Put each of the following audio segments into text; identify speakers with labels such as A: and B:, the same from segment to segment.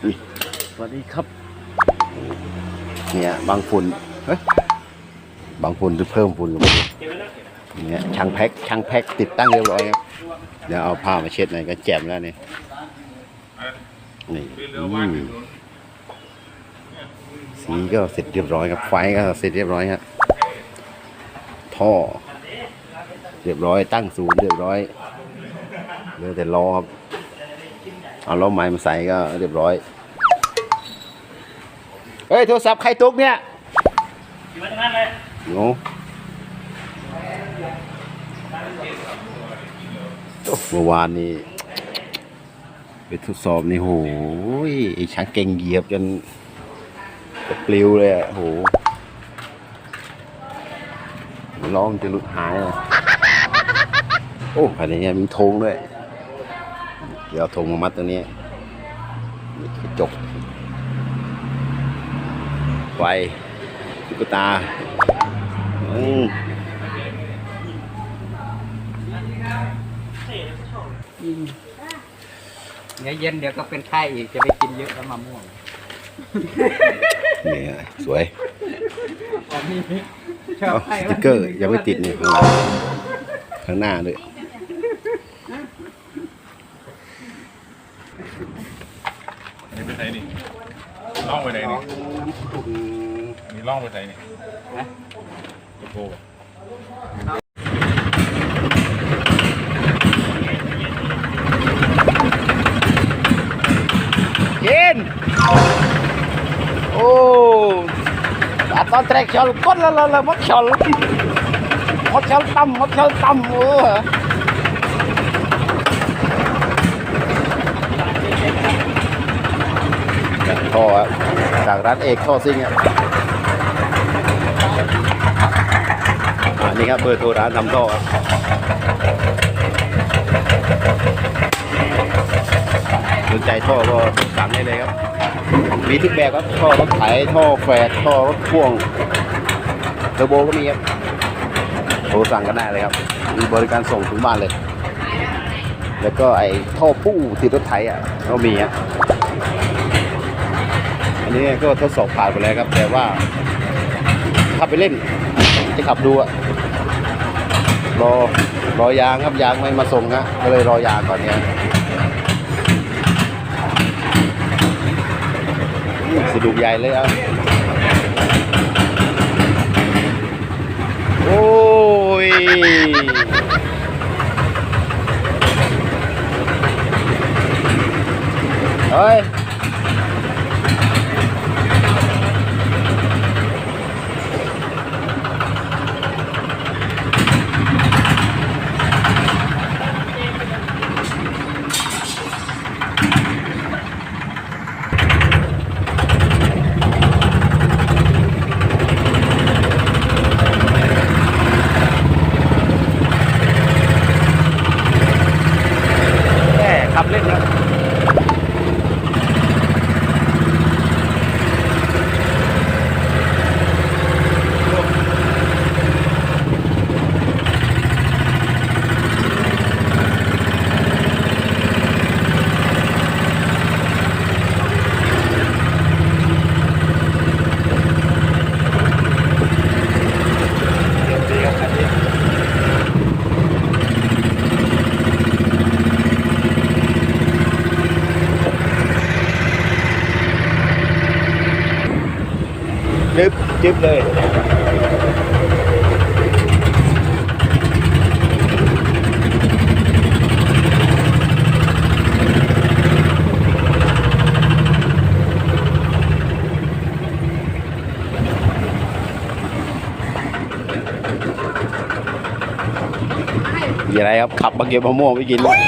A: สวัสดีครับ เนี่ยบางฝุ่นเฮ้ยบางฝุ่นจะเพิ่มฝุ่นลงไปเนี่ยช่างแพ็คช่างแพ็คติดตั้งเรียบร้อยครับเดี๋ยวเอาผ้ามาเช็ดหน่อยก็แจ่มแล้วนี่นี่สีก็เสร็จเรียบร้อยครับ ไฟก็เสร็จเรียบร้อยครับท่อ เรียบร้อยตั้งศูนย์เรียบร้อยเหลือแต่ล้อครับ เอาล้อใหม่มาใส่ก็เรียบร้อยเฮ้ยโทรศัพท์ใครตุกเนี่ยโง่เมื่อวานนี้ไปทดสอบนี่โหยไอ้ช้างเก่งเหยียบจนจะปลิวเลยอะโหล้อมนจะหลุดหายเลยโอ้ภายในเนี้มีธงด้วย เดี๋ยวเอาธงมามัดตัวนี้นี่กระจก ไฟตุ๊กตาอืม
B: เดี๋ยวเย็นเดี๋ยวก็เป็นไข้อีกจะไปกินเยอะแล้วมะม่วง
A: นี่สวย
B: อันนี้ชอบ
A: เอา
B: ไข้
A: สติ๊กเกอร์ยังไม่ติดนี่ข้างหลังข้างหน้าด้วย
C: อันนี้ไปไหนนี่ ล่องไปไหนนี่ อันนี้ล่องไปไหนนี่
B: นะ
C: โอ้โห
A: กินโอ้อาตอนแตรกชอลก้นละละละมัดชอลมัดชอลตั้มมัดชอลตั้มโอ้ ท่อครับจากร้านเอกท่อซิ่งครับอันนี้ครับเบอร์โทรร้านทำท่อครับสนใจท่อก็สั่งได้เลยครับมีทุกแบบครับท่อรถไถท่อแฝดท่อรถพ่วงเทอร์โบก็มีครับโทรสั่งกันได้เลยครับมีบริการส่งถึงบ้านเลย แล้วก็ไอ้ท่อผู้ติดรถไถอะก็มีอะ อันนี้ก็ทดสอบผ่านไปแล้วครับ แต่ว่าขับไปเล่น จะขับดูอะรอรอยางครับยางไม่มาส่งฮะก็เลยรอยางก่อนเนี่ยอืมสนุกใหญ่เลยอะโอ้ยเฮ้ย จึ๊บจึ๊บเลยมีอะไรครับขับมาเก็บมะม่วงไปกินเลย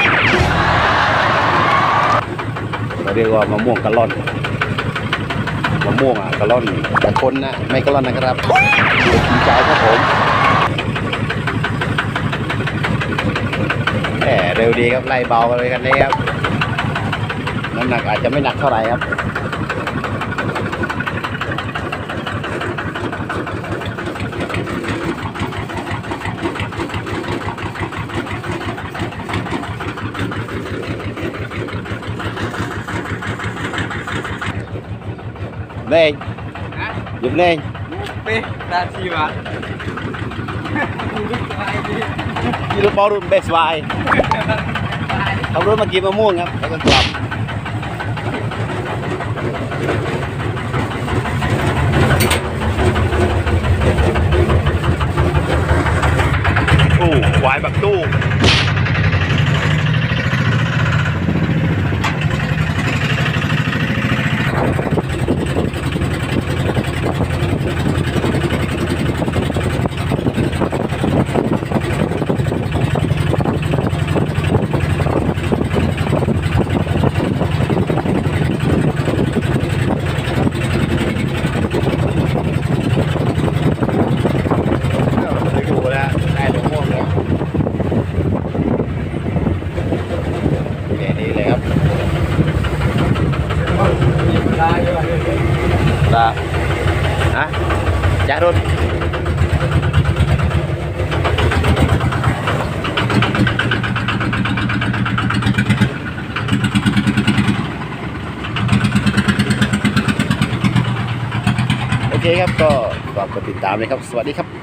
A: เราเรียกว่ามะม่วงกะล่อน มะม่วงอะกระล่อนแต่คนนะไม่กระล่อนนะครับกินใจครับผมแหมเร็วดีครับไล่เบากันเลยกันเลยครับน้ำหนักอาจจะไม่หนักเท่าไหร่ครับ แรง
B: นะ
A: หยุดแรง
B: เป๊ะตาชีวะลูกชายดิ
A: นี่รถบอลรุ่นเบสไวขับรถมากินมะม่วงครับแล้วก็กลับโอ้ควายบักตู้ ไปดูแล้วได้มะม่วงแล้วแค่นี้เลยครับ
B: ตายเลย
A: ลาฮะจ้ารถโอเคครับก็ฝากกดติดตามเลยครับ สวัสดีครับ